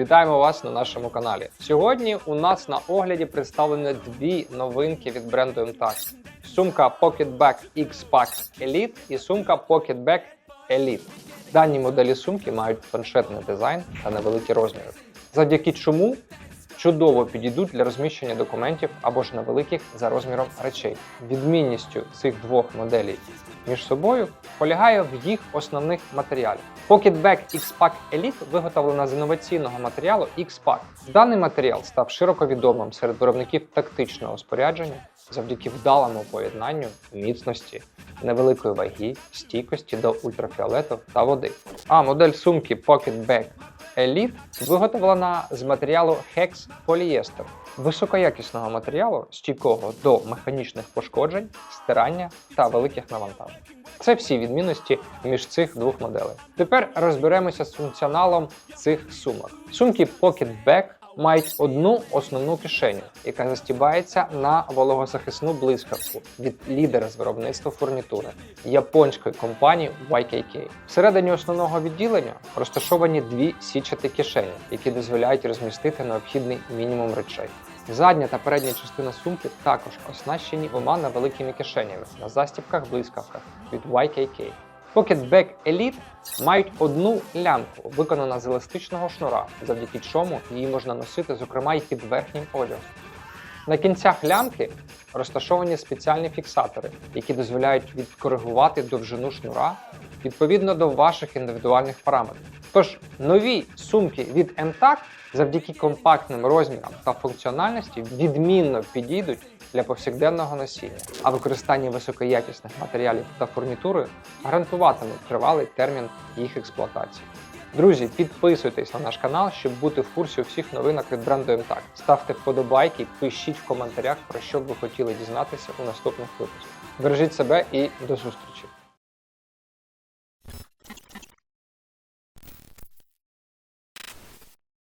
Вітаємо вас на нашому каналі. Сьогодні у нас на огляді представлені дві новинки від бренду MTAC. Сумка Pocketback X-Pack Elite і сумка Pocketback Elite. Дані моделі сумки мають планшетний дизайн та невеликі розміри, завдяки чому чудово підійдуть для розміщення документів або ж невеликих за розміром речей. Відмінністю цих двох моделей між собою полягає в їх основних матеріалах. PocketBag X-Pack Elite виготовлена з інноваційного матеріалу X-Pack. Даний матеріал став широко відомим серед виробників тактичного спорядження завдяки вдалому поєднанню міцності, невеликої ваги, стійкості до ультрафіолету та води. А модель сумки PocketBag Elite виготовлена з матеріалу хекс полієстер, високоякісного матеріалу, стійкого до механічних пошкоджень, стирання та великих навантажень. Це всі відмінності між цих двох моделей. Тепер розберемося з функціоналом цих сумок. Сумки Pocket Bag мають одну основну кишеню, яка застібається на вологозахисну блискавку від лідера з виробництва фурнітури японської компанії YKK. Всередині основного відділення розташовані дві січаті кишені, які дозволяють розмістити необхідний мінімум речей. Задня та передня частина сумки також оснащені двома невеликими кишенями на застібках блискавках від YKK. Pocket Bag Elite мають одну лямку, виконану з еластичного шнура, завдяки чому її можна носити, зокрема і під верхнім одягом. На кінцях лямки розташовані спеціальні фіксатори, які дозволяють відкоригувати довжину шнура відповідно до ваших індивідуальних параметрів. Тож нові сумки від MTAC завдяки компактним розмірам та функціональності відмінно підійдуть для повсякденного носіння, а використання високоякісних матеріалів та фурнітури гарантуватиме тривалий термін їх експлуатації. Друзі, підписуйтесь на наш канал, щоб бути в курсі усіх новинок від бренду MTAC. Ставте вподобайки, пишіть в коментарях, про що б ви хотіли дізнатися у наступних випусках. Бережіть себе і до зустрічі!